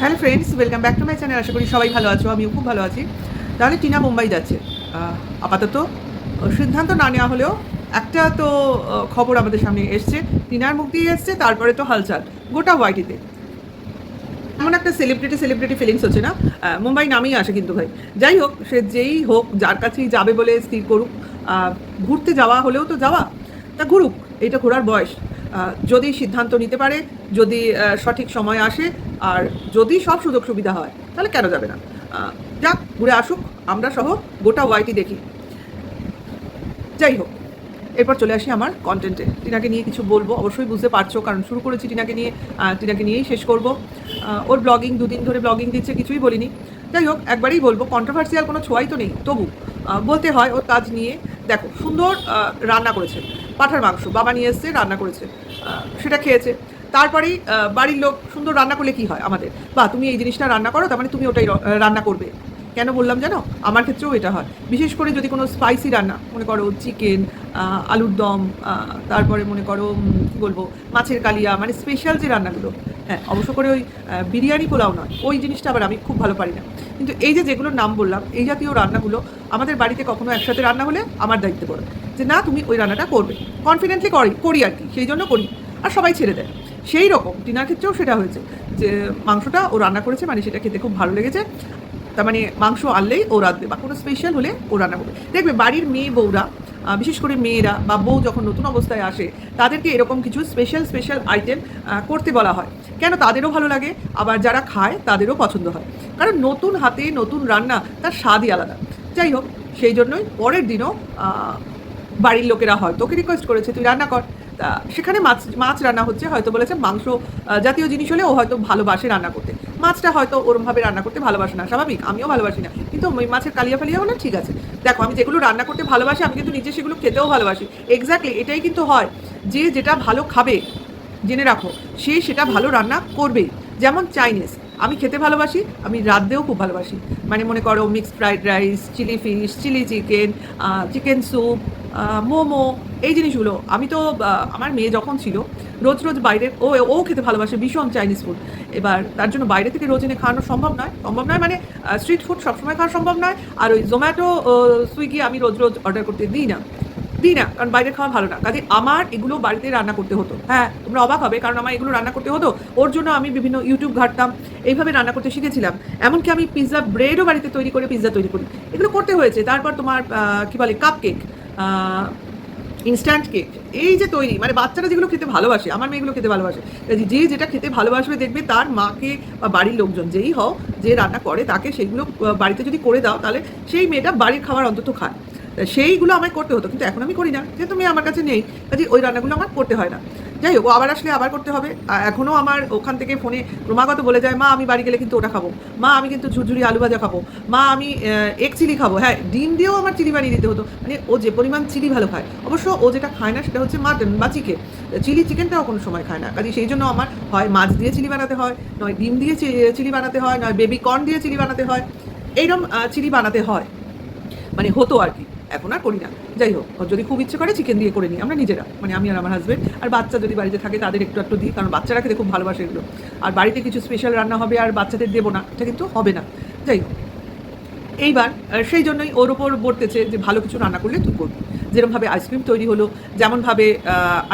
Hello friends, welcome back to my channel. আশা করি সবাই ভালো আছো, আমিও খুব ভালো আছি। তাহলে টিনা মুম্বাই যাচ্ছে। আপাতত সিদ্ধান্ত না নেওয়া হলেও একটা তো খবর আমাদের সামনে এসছে। টিনার মুখ দিয়ে এসছে, তারপরে তো হালচাল গোটা ওয়াইটিতে। এমন একটা সেলিব্রিটি সেলিব্রিটি ফিলিংস হচ্ছে না? মুম্বাই নামেই আসে কিন্তু ভাই। যাই হোক, সে যেই হোক, যার কাছেই যাবে বলে স্থির করুক। ঘুরতে যাওয়া হলেও তো যাওয়া। তা ঘুরুক, এটা ঘোরার বয়স। যদি সিদ্ধান্ত নিতে পারে, যদি সঠিক সময় আসে, আর যদি সব সুযোগ সুবিধা হয়, তাহলে কেন যাবে না? যাক, ঘুরে আসুক, আমরা সহ গোটা ওয়াইটি দেখি। যাই হোক, এরপর চলে আসি আমার কন্টেন্টে টিনাকে নিয়ে কিছু বলব, অবশ্যই বুঝতে পারছ, কারণ শুরু করেছি টিনাকে নিয়ে টিনাকে নিয়েই শেষ করব। ওর ব্লগিং দুদিন ধরে ব্লগিং দিচ্ছে, কিছুই বলিনি। যাই হোক, একবারেই বলব কন্ট্রোভার্সিয়াল কোনো ছোঁয়াই তো নেই। তবু বলতে হয় ওর কাজ নিয়ে, দেখো, সুন্দর রান্না করেছে। পাঠার মাংস। বাবা নিয়ে এসছে, রান্না করেছে। সেটা খেয়েছে। তারপরেই বাড়ির লোক, সুন্দর রান্না করলে কি হয় আমাদের? বা, তুমি এই জিনিসটা রান্না করো, তার মানে তুমি ওটাই রান্না করবে। কেন বললাম জানো? আমার ক্ষেত্রেও এটা হয়। বিশেষ করে যদি কোনো স্পাইসি রান্না, মনে করো চিকেন আলুর দম তারপরে মনে করো কী বলব, মাছের কালিয়া মানে স্পেশাল যে রান্নাগুলো হ্যাঁ অবশ্য করে ওই বিরিয়ানি পোলাও নয়, ওই জিনিসটা আবার আমি খুব ভালো পারি না। কিন্তু এই যে যেগুলোর নাম বললাম, এই জাতীয় রান্নাগুলো আমাদের বাড়িতে কখনো একসাথে রান্না হলে আমার দায়িত্ব পড়ে যে না, তুমি ওই রান্নাটা করবে। কনফিডেন্টলি করি করি আর কি, সেই জন্য করি, আর সবাই ছেড়ে দেয়। সেই রকম টিনার ক্ষেত্রেও সেটা হয়েছে যে মাংসটা ও রান্না করেছে মানে সেটা খেতে খুব ভালো লেগেছে। তার মানে মাংস আনলেই ও রাঁধবে বা কোনো স্পেশাল হলে ও রান্না করবে। দেখবে বাড়ির মেয়ে বউরা বিশেষ করে মেয়েরা বা বউ যখন নতুন অবস্থায় আসে, তাদেরকে এরকম কিছু স্পেশাল স্পেশাল আইটেম করতে বলা হয়। কেন? তাদেরও ভালো লাগে, আবার যারা খায় তাদেরও পছন্দ হয়। কারণ নতুন হাতে নতুন রান্না, তার স্বাদই আলাদা। যাই হোক, সেই জন্যই পরের দিনও বাড়ির লোকেরা হয় তোকে রিকোয়েস্ট করেছে, তুই রান্না কর। সেখানে মাছ মাছ রান্না হচ্ছে, হয়তো বলেছে মাংস জাতীয় জিনিস হলে ও হয়তো ভালোবাসে রান্না করতে। মাছটা হয়তো ওরমভাবে রান্না করতে ভালোবাসে না, স্বাভাবিক, আমিও ভালোবাসি না। কিন্তু ওই মাছের কালিয়া ফালিয়া হলে ঠিক আছে। দেখো, আমি যেগুলো রান্না করতে ভালোবাসি, আমি কিন্তু নিজে সেগুলো খেতেও ভালোবাসি। এক্স্যাক্টলি এটাই কিন্তু হয়। যে যেটা ভালো খাবে, জেনে রাখো, সে সেটা ভালো রান্না করবেই যেমন চাইনিজ আমি খেতে ভালোবাসি, আমি রাঁধতেও খুব ভালোবাসি। মানে মনে করো mixed fried rice chilli fish chilli chicken chicken soup momo, এই জিনিসগুলো। আমি তো আমার মেয়ে যখন ছিল রোজ রোজ বাইরে ও ও খেতে ভালোবাসে ভীষণ চাইনিজ ফুড এবার তার জন্য বাইরে থেকে রোজ এনে খাওয়ানো সম্ভব নয়। সম্ভব নয় মানে স্ট্রিট ফুড সবসময় খাওয়া সম্ভব নয়। আর ওই জোম্যাটো সুইগি আমি রোজ রোজ অর্ডার করতে দিই না। দিই না, কারণ বাইরে খাওয়া ভালো না। কাজে আমার এগুলো বাড়িতে রান্না করতে হতো। হ্যাঁ তোমরা অবাক হবে কারণ আমার এগুলো রান্না করতে হতো। ওর জন্য আমি বিভিন্ন ইউটিউব ঘাটতাম। এইভাবে রান্না করতে শিখেছিলাম। এমনকি আমি পিৎজা ব্রেডও বাড়িতে তৈরি করে পিৎজা তৈরি করি। এগুলো করতে হয়েছে। তারপর তোমার কী বলে কাপ কেক ইনস্ট্যান্ট কেক এই যে তৈরি মানে বাচ্চারা যেগুলো খেতে ভালোবাসে, আমার মেয়েগুলো খেতে ভালোবাসে যে যেটা খেতে ভালোবাসবে দেখবে তার মাকে বা বাড়ির লোকজন, যেই হও যে রান্না করে, তাকে সেগুলো বাড়িতে যদি করে দাও, তাহলে সেই মেয়েটা বাড়ির খাবার অন্তত খায়। সেইগুলো আমায় করতে হতো, কিন্তু এখন আমি করি না, যেহেতু মেয়ে আমার কাছে নেই, কাজে ওই রান্নাগুলো আমার করতে হয় না। যাই হোক আবার আসলে আবার করতে হবে এখনও আমার ওখান থেকে ফোনে ক্রমাগত বলে যায়, মা, আমি বাড়ি গেলে কিন্তু ওটা খাব, মা, আমি কিন্তু ঝুরঝুরি আলু ভাজা খাব, মা, আমি এক চিলি খাব। হ্যাঁ ডিম দিয়েও আমার চিলি বানিয়ে দিতে হতো মানে ও যে পরিমাণ চিলি ভালো খায়, অবশ্য ও যেটা খায় না সেটা হচ্ছে মাটন বা চিকেন, চিলি চিকেনটাও কোনো সময় খায় না, কাজে সেই জন্য আমার হয় মাছ দিয়ে চিলি বানাতে হয়, নয় ডিম দিয়ে চিলি বানাতে হয়, নয় বেবি কর্ন দিয়ে চিলি বানাতে হয় এইরকম চিলি বানাতে হয় মানে হতো আর কি। এখন আর করি না। যাই হোক যদি খুব ইচ্ছে করে চিকেন দিয়ে করে নিই, আমরা নিজেরা। মানে আমি আর আমার হাজব্যান্ড আর বাচ্চা যদি বাড়িতে থাকে, তাদের একটু একটু দিই, কারণ বাচ্চারা খেতে খুব ভালোবাসে এগুলো। আর বাড়িতে কিছু স্পেশাল রান্না হবে আর বাচ্চাদের দেবো না, এটা কিন্তু হবে না। যাই হোক, এইবার সেই জন্যই ওর ওপর বলতেছে যে ভালো কিছু রান্না করলে তুই করবি। যেরকমভাবে আইসক্রিম তৈরি হলো, যেমনভাবে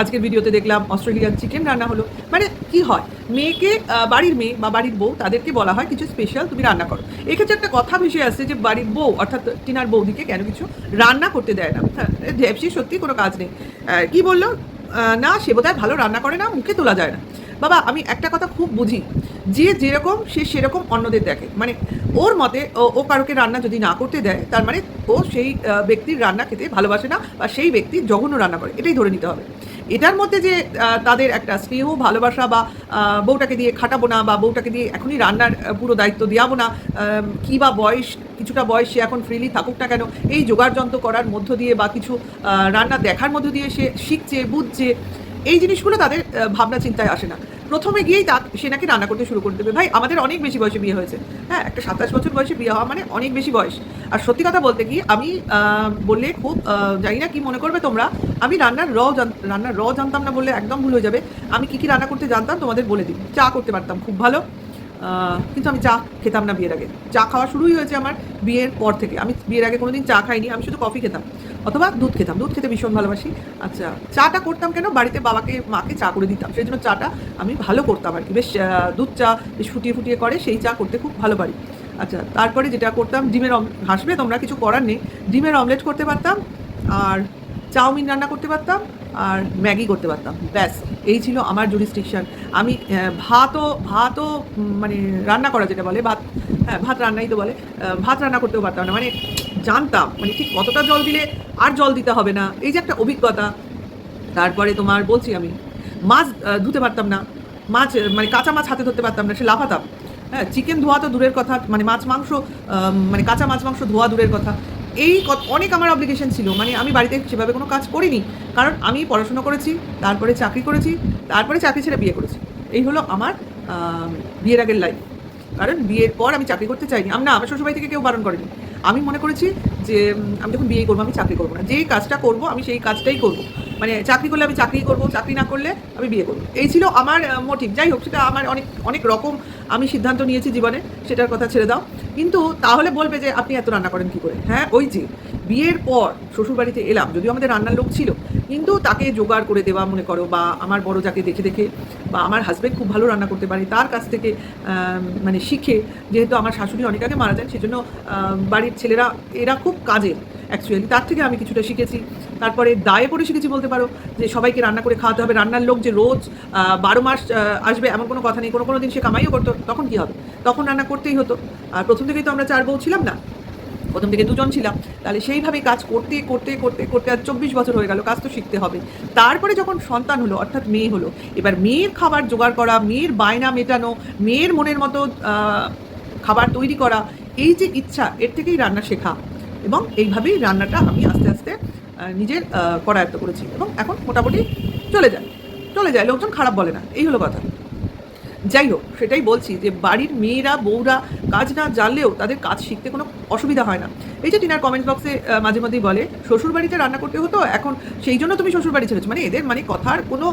আজকের ভিডিওতে দেখলাম অস্ট্রেলিয়ান চিকেন রান্না হলো। মানে কি হয়? মেয়েকে বাড়ির মেয়ে বা বাড়ির বউ তাদেরকে বলা হয় কিছু স্পেশাল তুমি রান্না করো। এক্ষেত্রে একটা কথা ভেসে আসছে যে বাড়ির বউ, অর্থাৎ টিনার বৌদিকে কেন কিছু রান্না করতে দেয় না। হ্যাঁ ঢেপসি সত্যি কোনো কাজ নেই। কি বলল? না, সে বোধহয় ভালো রান্না করে না, মুখে তোলা যায় না। বাবা, আমি একটা কথা খুব বুঝি। যে যেরকম, সে সেরকম অন্যদের দেখে। মানে ওর মতে, ও- কারোকে রান্না যদি না করতে দেয়, তার মানে ও সেই ব্যক্তির রান্না খেতে ভালোবাসে না বা সেই ব্যক্তি জঘন্য রান্না করে, এটাই ধরে নিতে হবে। এটার মধ্যে যে তাদের একটা স্নেহ, ভালোবাসা বা বউটাকে দিয়ে খাটাবো না বা বউটাকে দিয়ে এখনই রান্নার পুরো দায়িত্ব দেওয়াবো না কী বা বয়স, কিছুটা বয়স সে এখন ফ্রিলি থাকুক না কেন, এই জোগাড় যন্ত্র করার মধ্য দিয়ে বা কিছু রান্না দেখার মধ্য দিয়ে সে শিখছে, বুঝছে, এই জিনিসগুলো তাদের ভাবনা চিন্তায় আসে না। প্রথমে গিয়েই তা সে নাকি রান্না করতে শুরু করে দেবে। ভাই, আমাদের অনেক বেশি বয়সে বিয়ে হয়েছে। হ্যাঁ একটা সাতাশ বছর বয়সে বিয়ে হওয়া মানে অনেক বেশি বয়স। আর সত্যি কথা বলতে কি, আমি বললে খুব জানি না কি মনে করবে তোমরা, আমি রান্নার র রান্নার র জানতাম না বললে একদম ভুল হয়ে যাবে। আমি কি কি রান্না করতে জানতাম তোমাদের বলে দিই। চা করতে পারতাম, খুব ভালো। কিন্তু আমি চা খেতাম না বিয়ের আগে। চা খাওয়া শুরুই হয়েছে আমার বিয়ের পর থেকে। আমি বিয়ের আগে কোনোদিন চা খাইনি, আমি শুধু কফি খেতাম। অথবা দুধ খেতাম, দুধ খেতে ভীষণ ভালোবাসি। আচ্ছা চাটা করতাম কেন? বাড়িতে বাবাকে, মাকে চা করে দিতাম। সেই জন্য চাটা আমি ভালো করতাম আর কি। বেশ দুধ চা বেশ ফুটিয়ে ফুটিয়ে করে, সেই চা করতে খুব ভালো পারি। আচ্ছা তারপরে যেটা করতাম, ডিমের অম, হাসবে, তোমরা কিছু করার নেই। ডিমের অমলেট করতে পারতাম আর চাউমিন রান্না করতে পারতাম আর ম্যাগি করতে পারতাম। ব্যাস, এই ছিল আমার জুরিস্টিকশন আমি ভাতও ভাতও মানে রান্না করা যেটা বলে, ভাত হ্যাঁ ভাত রান্নাই তো বলে ভাত রান্না করতেও পারতাম না। মানে জানতাম মানে ঠিক কতটা জল দিলে আর জল দিতে হবে না, এই যে একটা অভিজ্ঞতা। তারপরে তোমার বলছি আমি, মাছ ধুতে পারতাম না। মাছ মানে কাঁচা মাছ হাতে ধরতে পারতাম না, সে লাফাতাম। হ্যাঁ চিকেন ধোয়া তো দূরের কথা মানে মাছ মাংস মানে কাঁচা মাছ মাংস ধোয়া দূরের কথা। এই অনেক আমার অব্লিগেশন ছিল মানে আমি বাড়িতে সেভাবে কোনো কাজ করিনি। কারণ আমি পড়াশুনো করেছি, তারপরে চাকরি করেছি, তারপরে চাকরি ছেড়ে বিয়ে করেছি। এই হলো আমার বিয়ের আগের লাইফ কারণ বিয়ের পর আমি চাকরি করতে চাইনি। আমি না, আমার শ্বশুরবাড়ি থেকে কেউ বারণ করেনি। আমি মনে করেছি যে আমি যখন বিয়ে করব, আমি চাকরি করব না। যেই কাজটা করব, আমি সেই কাজটাই করব। মানে চাকরি করলে আমি চাকরি করব, চাকরি না করলে আমি বিয়ে করব। এই ছিল আমার মোটিভ যাই হোক, সেটা আমার অনেক অনেক রকম আমি সিদ্ধান্ত নিয়েছি জীবনে, সেটার কথা ছেড়ে দাও। কিন্তু তাহলে বলবে যে আপনি এত রান্না করেন কি করে? হ্যাঁ ওই যে বিয়ের পর শ্বশুরবাড়িতে এলাম, যদিও আমাদের রান্নার লোক ছিল, কিন্তু তাকে জোগাড় করে দেওয়া মনে করো, বা আমার বড় যাকে দেখে দেখে, বা আমার হাজব্যান্ড খুব ভালো রান্না করতে পারে, তার কাছ থেকে মানে শিখে, যেহেতু আমার শাশুড়ি অনেক আগে মারা যান, সেজন্য বাড়ির ছেলেরা, এরা খুব কাজের অ্যাকচুয়ালি তার থেকে আমি কিছুটা শিখেছি। তারপরে দায়ে পড়ে শিখেছি বলতে পারো, যে সবাইকে রান্না করে খাওয়াতে হবে। রান্নার লোক যে রোজ বারো মাস আসবে এমন কোনো কথা নেই। কোনো কোনো দিন সে কামাইও করতো, তখন কী হবে? তখন রান্না করতেই হতো। আর প্রথম থেকেই তো আমরা চার বউ ছিলাম না। প্রথম থেকে দুজন ছিলাম। তাহলে সেইভাবে কাজ করতে করতে করতে করতে আর চব্বিশ বছর হয়ে গেল, কাজ তো শিখতে হবে। তারপরে যখন সন্তান হলো, অর্থাৎ মেয়ে হলো, এবার মেয়ের খাবার জোগাড় করা, মেয়ের বায়না মেটানো, মেয়ের মনের মতো খাবার তৈরি করা, এই যে ইচ্ছা, এর থেকেই রান্না শেখা। এবং এইভাবেই রান্নাটা আমি আস্তে আস্তে নিজের করায়ত্ত করেছি এবং এখন মোটামুটি চলে যায়। চলে যায়, লোকজন খারাপ বলে না, এই হলো কথা। যাই হোক, সেটাই বলছি যে বাড়ির মেয়েরা, বউরা কাজ না জানলেও তাদের কাজ শিখতে কোনো অসুবিধা হয় না। এই যে টিনার কমেন্ট বক্সে মাঝে মধ্যেই বলে শ্বশুর বাড়িতে রান্না করতে হতো, এখন সেই জন্য তুমি শ্বশুর বাড়ি ছেড়েছো। মানে এদের মানে কথার কোনো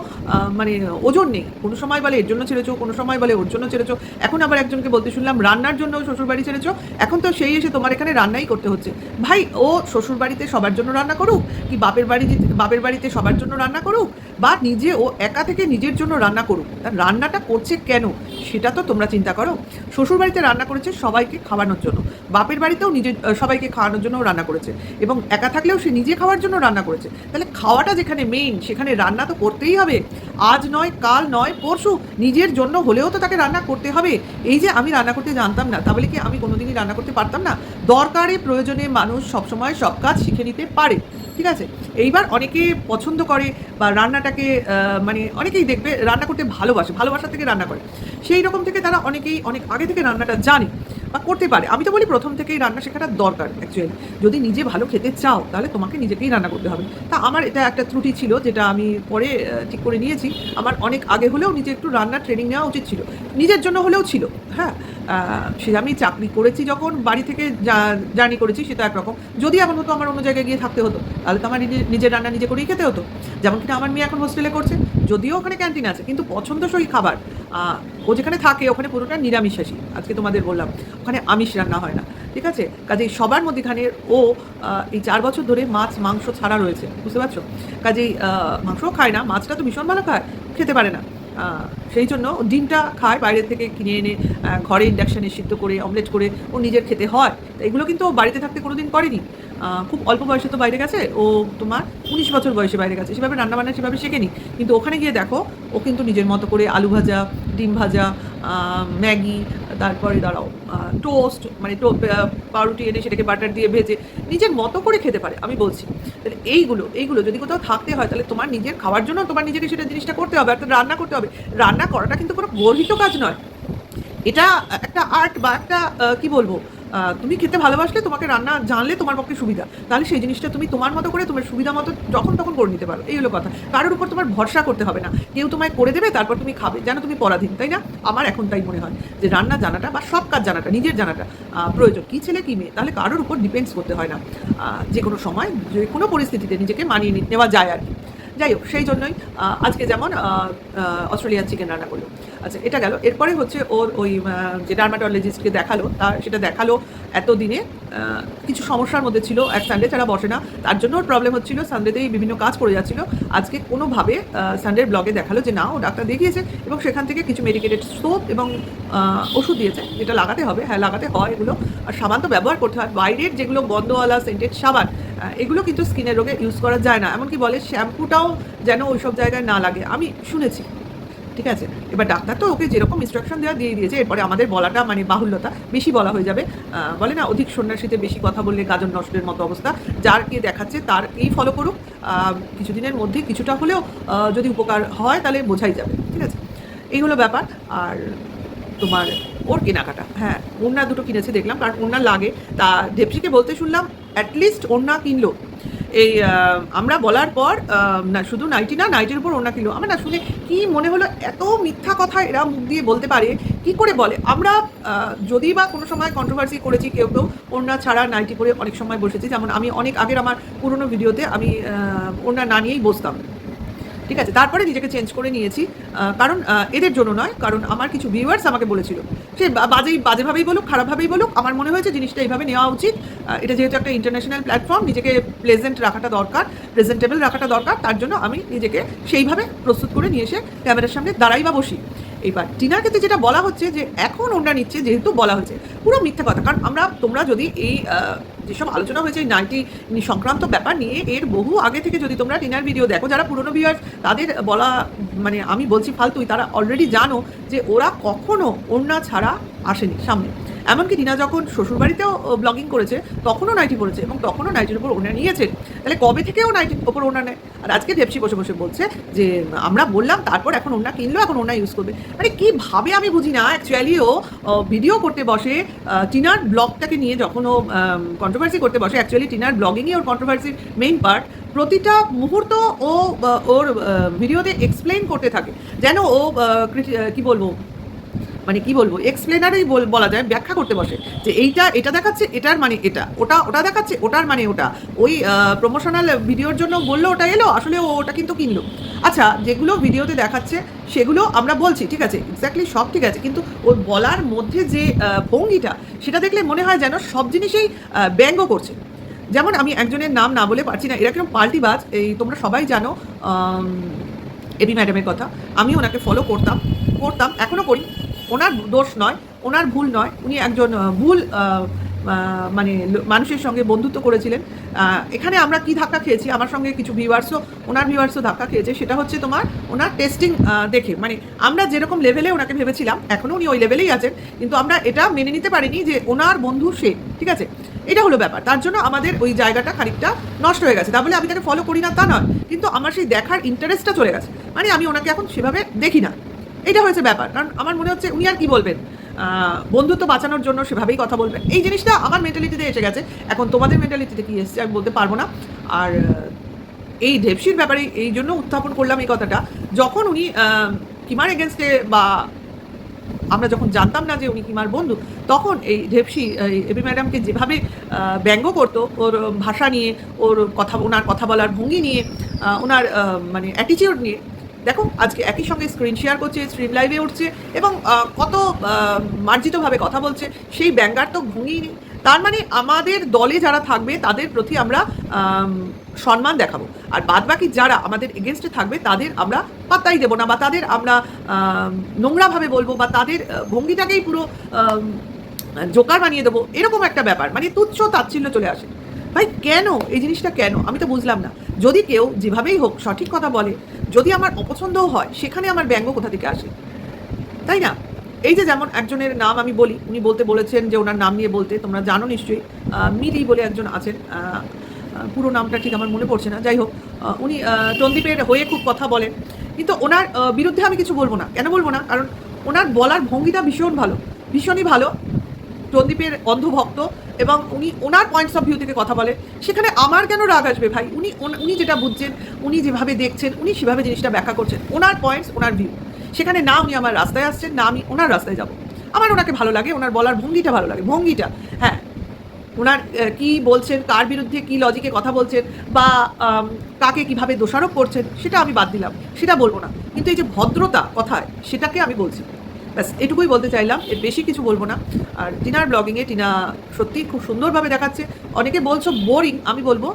মানে ওজন নেই। কোনো সময় বলে, এর জন্য ছেড়েছো। কোনো সময় বলে, ওর জন্য ছেড়েছো। এখন আবার একজনকে বলতে শুনলাম, রান্নার জন্য শ্বশুর বাড়ি ছেড়েছো? এখন তো সেই এসে তোমার এখানে রান্নাই করতে হচ্ছে। ভাই, ও শ্বশুর বাড়িতে সবার জন্য রান্না করুক? কি বাপের বাড়ি বাপের বাড়িতে সবার জন্য রান্না করুক? বা নিজে ও একা থেকে নিজের জন্য রান্না করুক? তার রান্নাটা করছে কেন? সেটা তো তোমরা চিন্তা করো। শ্বশুর বাড়িতে রান্না করেছে সবাইকে খাওয়ানোর জন্য। বাপের বাড়িতেও আহ, সবাইকে খাওয়ানোর জন্য রান্না করেছে এবং একা থাকলেও সে নিজে খাওয়ার জন্য রান্না করেছে। তাহলে খাওয়াটা যেখানে মেইন সেখানে রান্না তো করতেই হবে। আজ নয় কাল নয় পরশু নিজের জন্য হলেও তো তাকে রান্না করতে হবে। এই যে আমি রান্না করতে জানতাম না তাহলে কি আমি কোনোদিনই রান্না করতে পারতাম না? দরকারে প্রয়োজনে মানুষ সবসময় সব কাজ শিখে নিতে পারে ঠিক আছে? এইবার অনেকে পছন্দ করে বা রান্নাটাকে মানে অনেকেই দেখবে রান্না করতে ভালোবাসে ভালোবাসা থেকে রান্না করে। সেই রকম থেকে তারা অনেকেই অনেক আগে থেকে রান্নাটা জানে। বা করতে পারে। আমি তো বলি প্রথম থেকেই রান্না শেখাটা দরকার অ্যাকচুয়ালি যদি নিজে ভালো খেতে চাও, তাহলে তোমাকে নিজেকেই রান্না করতে হবে। তা আমার এটা একটা ত্রুটি ছিল, যেটা আমি পরে ঠিক করে নিয়েছি। আমার অনেক আগে হলেও নিজে একটু রান্নার ট্রেনিং নেওয়া উচিত ছিল। নিজের জন্য হলেও ছিল। হ্যাঁ সে আমি চাকরি করেছি যখন, বাড়ি থেকে জার্নি করেছি সেটা একরকম। যদি এখন হতো আমার অন্য জায়গায় গিয়ে থাকতে হতো, তাহলে তো আমার নিজে, নিজের রান্না নিজে করেই খেতে হতো। যেমন কিনা আমার মেয়ে এখন হোস্টেলে করছে, যদিও ওখানে ক্যান্টিন আছে, কিন্তু পছন্দসই খাবার। ও যেখানে থাকে, ওখানে পুরোটা নিরামিষাসী আজকে তোমাদের বললাম। ওখানে আমিষ রান্না হয় না, ঠিক আছে? কাজেই সবার মধ্যেখানে ও এই চার বছর ধরে মাছ, মাংস ছাড়া রয়েছে, বুঝতে পারছ? কাজেই মাংসও খায় না, মাছটা তো ভীষণ ভালো খায়, খেতে পারে না। সেই জন্য ডিমটা খায় বাইরে থেকে কিনে এনে ঘরে ইন্ডাকশানে সিদ্ধ করে অমলেট করে ও নিজের খেতে হয়। তা এগুলো কিন্তু ও বাড়িতে থাকতে কোনোদিন করেনি। আহ, খুব অল্প বয়সে তো বাইরে গেছে। ও তোমার উনিশ বছর বয়সে বাইরে গেছে। সেভাবে রান্নাবান্না সেভাবে শেখেনি। কিন্তু ওখানে গিয়ে দেখো ও কিন্তু নিজের মতো করে আলু ভাজা ডিম ভাজা ম্যাগি তারপরে দাঁড়াও টোস্ট মানে টো পাউরুটি এনে সেটাকে বাটার দিয়ে ভেজে নিজের মতো করে খেতে পারে আমি বলছি। তাহলে এইগুলো এইগুলো যদি কোথাও থাকতে হয় তাহলে তোমার নিজের খাওয়ার জন্য তোমার নিজেকে সেটা জিনিসটা করতে হবে অর্থাৎ রান্না করতে হবে। রান্না করাটা কিন্তু কোনো গর্হিত কাজ নয়। এটা একটা আর্ট বা একটা কি বলব তুমি খেতে ভালোবাসলে তোমাকে রান্না জানলে তোমার পক্ষে সুবিধা। তাহলে সেই জিনিসটা তুমি তোমার মতো করে তোমার সুবিধা মতো যখন তখন করে নিতে পারো। এই হলো কথা। কারোর উপর তোমার ভরসা করতে হবে না। কেউ তোমায় করে দেবে, তারপর তুমি খাবে। যেন তুমি পরাধীন, তাই না? আমার এখন তাই মনে হয় যে রান্না জানাটা বা সব কাজ জানাটা, নিজের জানাটা প্রয়োজন। কী ছেলে, কী মেয়ে? তাহলে কারোর উপর ডিপেন্ডস করতে হয় না। যে কোনো সময় যে কোনো পরিস্থিতিতে নিজেকে মানিয়ে নেওয়া যায় আর কি। যাই হোক সেই জন্যই আজকে যেমন অস্ট্রেলিয়ান চিকেন রান্না করল। আচ্ছা এটা গেল। এরপরে হচ্ছে ওর ওই যে ডার্মাটোলজিস্টকে দেখাল, তার সেটা দেখাল এতদিনে কিছু সমস্যার মধ্যে ছিল এক সানডে ছাড়া বসে না। তার জন্য ওর প্রবলেম হচ্ছিল সানডেতেই বিভিন্ন কাজ করে যাচ্ছিল। আজকে কোনোভাবে সানডের ব্লগে দেখাল যে না, ও ডাক্তার দেখিয়েছে এবং সেখান থেকে কিছু মেডিকেটেড সোপ এবং ওষুধ দিয়েছে, যেটা লাগাতে হবে। হ্যাঁ লাগাতে হয় এগুলো। আর সাবান তো ব্যবহার করতে হয়। বাইরের যেগুলো গন্ধওয়ালা সেন্টেড সাবান এগুলো কিন্তু স্কিনের রোগে ইউজ করা যায় না। এমনকি বলে শ্যাম্পুটাও যেন ওইসব জায়গায় না লাগে। আমি শুনেছি। ঠিক আছে? এবার ডাক্তার তো ওকে যেরকম ইনস্ট্রাকশন দেওয়া দিয়ে দিয়েছে, এরপরে আমাদের বলাটা মানে বাহুল্যতা বেশি বলা হয়ে যাবে। বলে না, অধিক সন্ন্যাসীতে বেশি কথা বললে গাজন নষ্টের মতো অবস্থা। যার কে দেখাচ্ছে তার এই ফলো করুক। কিছুদিনের মধ্যে কিছুটা হলেও যদি উপকার হয় তাহলে বোঝাই যাবে, ঠিক আছে? এই হলো ব্যাপার। আর তোমার ওর কেনাকাটা হ্যাঁ ওড়না দুটো কিনেছে দেখলাম, কারণ ওড়না লাগে। তা দেবশ্রীকে বলতে শুনলাম অ্যাটলিস্ট ওড়না কিনলো। এই আমরা বলার পর না, শুধু নাইটি না নাইটির উপর ওড়না কিলো আমার না শুনে কি মনে হলো এত মিথ্যা কথা এরা মুখ দিয়ে বলতে পারে? কি করে বলে? আমরা যদি বা কোনো সময় কন্ট্রোভার্সি করেছি, কেউ কেউ ওড়না ছাড়া নাইটি পরে অনেক সময় বসেছি। যেমন আমি অনেক আগের আমার পুরনো ভিডিওতে আমি ওনা না নিয়েই বসতাম। ঠিক আছে? তারপরে নিজেকে চেঞ্জ করে নিয়েছি। কারণ এদের জন্য নয়, কারণ আমার কিছু ভিউয়ার্স আমাকে বলেছিল। সে বাজেই, বাজেভাবেই বলুক, খারাপভাবেই বলুক, আমার মনে হয়েছে জিনিসটা এইভাবে নেওয়া উচিত। এটা যেহেতু একটা ইন্টারন্যাশনাল প্ল্যাটফর্ম নিজেকে প্লেজেন্ট রাখাটা দরকার প্রেজেন্টেবল রাখাটা দরকার, তার জন্য আমি নিজেকে সেইভাবে প্রস্তুত করে নিয়ে এসে ক্যামেরার সামনে দাঁড়াই বা বসি। এইবার টিনার ক্ষেত্রে যেটা বলা হচ্ছে যে, এখন ওনরা নিচ্ছে, যেহেতু বলা হচ্ছে পুরো মিথ্যা কথা। কারণ আমরা, তোমরা যদি এই যেসব আলোচনা হয়েছে নাইনটি সংক্রান্ত ব্যাপার নিয়ে, এর বহু আগে থেকে যদি তোমরা টিনার ভিডিও দেখো, যারা পুরনো ভিউয়ার্স তাদের বলা মানে আমি বলছি ফালতুই, তারা অলরেডি জানো যে ওরা কখনো ওড়না ছাড়া আসেনি সামনে। এমনকি টিনা যখন শ্বশুরবাড়িতেও ব্লগিং করেছে, তখনও নাইটি পড়েছে এবং তখনও নাইটির উপর ওনা নিয়েছে। তাহলে কবে থেকেও নাইটির উপর ওনা নেয়? আর আজকে দেবসি বসে বসে বলছে যে, আমরা বললাম, তারপর এখন ওনা কিনলো, এখন ওনা ইউজ করবে। মানে কীভাবে আমি বুঝি না অ্যাকচুয়ালি ও ভিডিও করতে বসে টিনার ব্লগটাকে নিয়ে যখন ও কন্ট্রোভার্সি করতে বসে অ্যাকচুয়ালি টিনার ব্লগিংই ওর কন্ট্রোভার্সির মেইন পার্ট প্রতিটা মুহূর্ত ও ওর ভিডিওতে এক্সপ্লেন করতে থাকে। যেন ও কি বলব মানে কি বলব এক্সপ্লেনারই বলা যায়, ব্যাখ্যা করতে বসে যে এইটা, এটা দেখাচ্ছে, এটার মানে এটা, ওটা ওটা দেখাচ্ছে, ওটার মানে ওটা। ওই প্রমোশনাল ভিডিওর জন্য বলল, ওটা এলো, আসলে ও ওটা কিন্তু কিনলো। আচ্ছা যেগুলো ভিডিওতে দেখাচ্ছে, সেগুলো আমরা বলছি, ঠিক আছে এক্স্যাক্টলি সব ঠিক আছে, কিন্তু ওর বলার মধ্যে যে ভঙ্গিটা, সেটা দেখলে মনে হয় যেন সব জিনিসেই ব্যঙ্গ করছে। যেমন আমি একজনের নাম না বলে পারছি না, এরা কীরকম পাল্টিবাজ, এই তোমরা সবাই জানো এবি ম্যাডামের কথা আমি ওনাকে ফলো করতাম করতাম এখনও করি। ওনার দোষ নয়, ওনার ভুল নয়। উনি একজন ভুল মানে মানুষের সঙ্গে বন্ধুত্ব করেছিলেন। এখানে আমরা কি ধাক্কা খেয়েছি? আমার সঙ্গে কিছু ভিউয়ার্সও ওনার ভিউয়ার্সও ধাক্কা খেয়েছে। সেটা হচ্ছে তোমার ওনার টেস্টিং দেখে। মানে আমরা যেরকম লেভেলে ওনাকে ভেবেছিলাম এখনও উনি ওই লেভেলেই আছেন। কিন্তু আমরা এটা মেনে নিতে পারিনি যে ওনার বন্ধু সে, ঠিক আছে? এটা হলো ব্যাপার। তার জন্য আমাদের ওই জায়গাটা খানিকটা নষ্ট হয়ে গেছে। তা বলে আমি তাকে ফলো করি না, তা নয়। কিন্তু আমার সেই দেখার ইন্টারেস্টটা চলে গেছে। মানে আমি ওনাকে এখন সেভাবে দেখি না। এটা হয়েছে ব্যাপার। কারণ আমার মনে হচ্ছে উনি আর কি বলবেন? বন্ধুত্ব বাঁচানোর জন্য সেভাবেই কথা বলবেন। এই জিনিসটা আমার মেন্টালিটিতে এসে গেছে। এখন তোমাদের মেন্টালিটিতে কি এসছে আমি বলতে পারব না। আর, এই দেবশির ব্যাপারে এই জন্য উত্থাপন করলাম এই কথাটা। যখন উনি কিমার এগেনস্টে বা আমরা যখন জানতাম না যে উনি কিমার বন্ধু, তখন এই ঢেপসি এবি ম্যাডামকে যেভাবে ব্যঙ্গ করতো, ওর ভাষা নিয়ে, ওর কথা, ওনার কথা বলার ভঙ্গি নিয়ে ওনার মানে অ্যাটিটিউড নিয়ে দেখো, আজকে একই সঙ্গে স্ক্রিন শেয়ার করছে স্ট্রিম লাইভে উঠছে এবং কত মার্জিতভাবে কথা বলছে, সেই ব্যঙ্গাত্মক ভঙ্গি তার মানে আমাদের দলে যারা থাকবে, তাদের প্রতি আমরা সম্মান দেখাবো। আর বাদ বাকি যারা আমাদের এগেনস্টে থাকবে, তাদের আমরা পাত্তাই দেবো না বা তাদের আমরা নোংরাভাবে বলব বা তাদের ভঙ্গিটাকেই পুরো জোকার বানিয়ে দেবো, এরকম একটা ব্যাপার। মানে তুচ্ছ তাচ্ছিল্য চলে আসে। ভাই কেন? এই জিনিসটা কেন? আমি তো বুঝলাম না। যদি কেউ যেভাবেই হোক সঠিক কথা বলে যদি আমার অপছন্দও হয় সেখানে আমার ব্যঙ্গ কোথা থেকে আসে? তাই না? এই যে যেমন একজনের নাম আমি বলি উনি বলতে বলেছেন যে ওনার নাম নিয়ে বলতে তোমরা জানো নিশ্চয়ই মিলি বলে একজন আছেন। পুরো নামটা ঠিক আমার মনে পড়ছে না। যাই হোক উনি আহ, টন্দিপের হয়ে খুব কথা বলেন। কিন্তু ওনার বিরুদ্ধে আমি কিছু বলব না। কেন বলব না? কারণ ওনার বলার ভঙ্গিটা ভীষণ ভালো। ভীষণই ভালো। প্রদীপের অন্ধভক্ত এবং উনি ওনার পয়েন্টস অফ ভিউ থেকে কথা বলে। সেখানে আমার কেন রাগ আসবে ভাই? উনি উনি যেটা বুঝছেন, উনি যেভাবে দেখছেন, উনি সেভাবে জিনিসটা ব্যাখ্যা করছেন। ওনার পয়েন্টস ওনার ভিউ সেখানে না উনি আমার রাস্তায় আসছেন, না আমি ওনার রাস্তায় যাব। আমার ওনাকে ভালো লাগে, ওনার বলার ভঙ্গিটা ভালো লাগে, ভঙ্গিটা হ্যাঁ। ওনার কি বলছেন, কার বিরুদ্ধে কি লজিকে কথা বলছেন বা কাকে কীভাবে দোষারোপ করছেন, সেটা আমি বাদ দিলাম। সেটা বলব না। কিন্তু এই যে ভদ্রতা কথায়, সেটাকে আমি বলছি। ব্যাস, এটুকুই বলতে চাইলাম। এর বেশি কিছু বলব না। আর টিনার ব্লগিংয়ে টিনা সত্যিই খুব সুন্দরভাবে দেখাচ্ছে। অনেকে বলছো বোরিং আমি বলব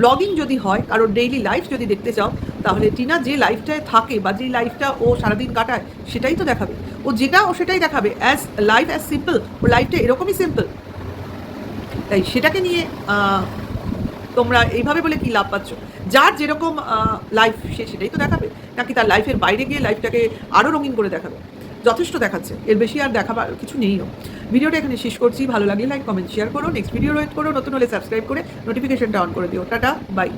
ব্লগিং যদি হয়, কারোর ডেইলি লাইফ যদি দেখতে চাও, তাহলে টিনা যে লাইফটায় থাকে বা যে লাইফটা ও সারাদিন কাটায়, সেটাই তো দেখাবে। ও যেটা ও সেটাই দেখাবে অ্যাজ লাইফ অ্যাজ সিম্পল ও লাইফটা এরকমই সিম্পল তাই সেটাকে নিয়ে তোমরা এইভাবে বলে কি লাভ পাচ্ছ? যার যেরকম লাইফ সে সেটাই তো দেখাবে। নাকি তার লাইফের বাইরে গিয়ে লাইফটাকে আরও রঙিন করে দেখাবে? যথেষ্ট দেখাচ্ছে। এর বেশি আর দেখাবার কিছু নেইও। ভিডিওটা এখানে শেষ করছি। ভালো লাগলে লাইক কমেন্ট শেয়ার করো। নেক্সট ভিডিও ওয়েট করো। নতুন হলে সাবস্ক্রাইব করে নোটিফিকেশনটা অন করে দিও। Tata bye